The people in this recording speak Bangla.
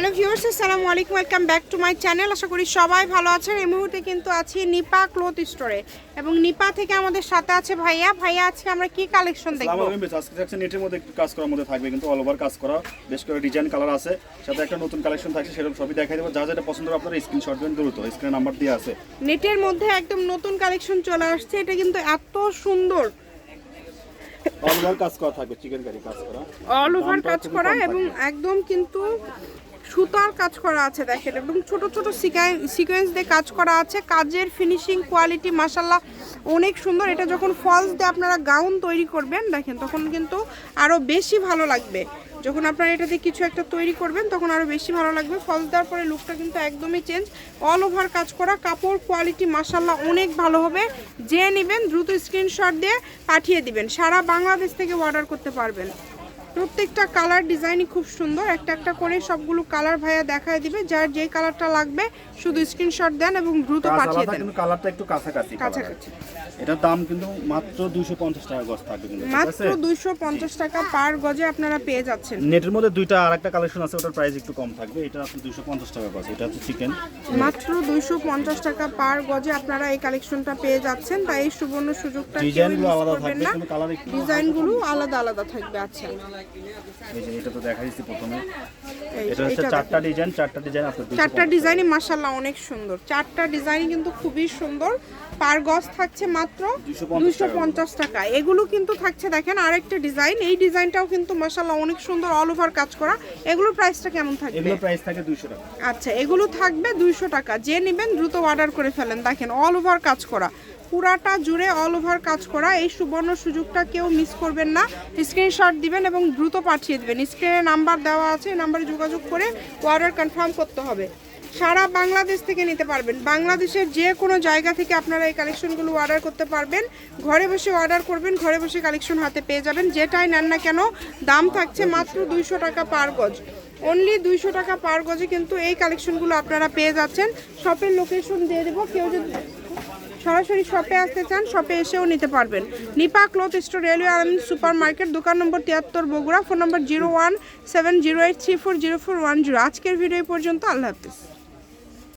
হ্যালো ভিউয়ার্স আসসালামু আলাইকুম। Welcome back to my channel আশা করি সবাই ভালো আছেন। এই মুহূর্তে কিন্তু আছি নিপা ক্লথ স্টোরে। এবং নিপা থেকে আমাদের সাথে আছে ভাইয়া। ভাইয়া আজকে আমরা কি কালেকশন দেখব? আজকে থাকছে নেটের মধ্যে কাজ করার মধ্যে থাকবে কিন্তু অল ওভার কাজ করা। বেশ করে ডিজাইন কালার আছে সাথে একটা নতুন কালেকশন থাকছে সেরকম সবই দেখাই দেবো। যা যেটা পছন্দ হবে আপনারা স্ক্রিনশট দেবেন দ্রুত স্ক্রিনে নাম্বার দিয়ে আছে। নেটের মধ্যে একদম নতুন কালেকশন চলে আসছে। এটা কিন্তু এত সুন্দর। অল ওভার কাজ করা থাকবে চিকেন কারি কাজ করা। অল ওভার কাজ করা এবং একদম কিন্তু সুতার কাজ করা আছে দেখেন, এবং ছোট ছোট সিকোয়েন্স দিয়ে কাজ করা আছে। কাজের ফিনিশিং কোয়ালিটি মাসাল্লাহ অনেক সুন্দর। এটা যখন ফলস দিয়ে আপনারা গাউন তৈরি করবেন, দেখেন, তখন কিন্তু আরও বেশি ভালো লাগবে। যখন আপনারা এটাতে কিছু একটা তৈরি করবেন, তখন আরও বেশি ভালো লাগবে। ফলস দেওয়ার পরে লুকটা কিন্তু একদমই চেঞ্জ অল ওভার কাজ করা, কাপড় কোয়ালিটি মাসাল্লাহ অনেক ভালো হবে। যে নেবেন, দ্রুত স্ক্রিনশট দিয়ে পাঠিয়ে দিবেন। সারা বাংলাদেশ থেকে অর্ডার করতে পারবেন। প্রত্যেকটা কালার ডিজাইনই খুব সুন্দর। একটা একটা করে সবগুলো কালার ভাইয়া দেখায় দিবে। যার যে কালারটা লাগবে শুধু স্ক্রিনশট দেন এবং দ্রুত পাঠিয়ে দেন। কিন্তু কালারটা একটু কাছাকাছি। কাছাকাছি। এটার দাম কিন্তু মাত্র দুইশো পঞ্চাশ টাকা গজ থাকবে কিন্তু মাত্র আছে? দুইশো পঞ্চাশ টাকা পার গজে আপনারা পেয়ে যাচ্ছেন। নেটের মধ্যে দুইটা আর একটা কালেকশন আছে ওটার প্রাইস একটু কম থাকবে। এটা আপনি দুইশো পঞ্চাশ টাকা গজ এটা হচ্ছে চিকেন মাত্র দুইশো পঞ্চাশ টাকা পার গজে আপনারা এই কালেকশনটা পেয়ে যাচ্ছেন। তাই এই সুবর্ণ সুযোগটা ডিজাইনগুলো আলাদা থাকবে কিন্তু কালার একটু ডিজাইনগুলো আলাদা আলাদা থাকবে আচ্ছা। এই যে এটা তো দেখা দিচ্ছি প্রথমে এটা হচ্ছে চারটা ডিজাইন চারটা ডিজাইন আপনার চারটা ডিজাইনই মাসাল্লাহ অনেক সুন্দর। চারটা ডিজাইন কিন্তু খুবই সুন্দর। পার গজ থাকছে মাত্র 250 দুইশো পঞ্চাশ টাকা। এগুলো কিন্তু থাকছে দেখেন আরেকটা ডিজাইন। এই ডিজাইনটাও কিন্তু মাসাল্লাহ অনেক সুন্দর অল ওভার কাজ করা। এগুলোর প্রাইসটা কেমন থাকবে? এগুলো প্রাইস থাকে টাকা। আচ্ছা এগুলো থাকবে দুইশো টাকা। যে নেবেন দ্রুত অর্ডার করে ফেলেন। দেখেন অল ওভার কাজ করা। পুরাটা জুড়ে অল ওভার কাজ করা। এই সুবর্ণ সুযোগটা কেউ মিস করবেন না। স্ক্রিনশট দিবেন এবং দ্রুত পাঠিয়ে দিবেন। স্ক্রিনে নাম্বার দেওয়া আছে এই নাম্বারে যোগাযোগ করে অর্ডার কনফার্ম করতে হবে। সারা বাংলাদেশ থেকে নিতে পারবেন। বাংলাদেশের যে কোনো জায়গা থেকে আপনারা এই কালেকশনগুলো অর্ডার করতে পারবেন। ঘরে বসে অর্ডার করবেন, ঘরে বসে কালেকশন হাতে পেয়ে যাবেন। যেটাই নেন না কেন, দাম থাকছে মাত্র দুইশো টাকা পার গজ। অনলি দুইশো টাকা পার গজে কিন্তু এই কালেকশনগুলো আপনারা পেয়ে যাচ্ছেন। শপের লোকেশন দিয়ে দেবো। কেউ যদি সরাসরি শপে আসতে চান শপে এসেও নিতে পারবেন। Nipa cloth store railway Almin super market দোকান নম্বর তিয়াত্তর, Bogura. Phone number zero one seven zero eight three four zero four one zero আজকের ভিডিও পর্যন্ত। আল্লাহ হাফিজ।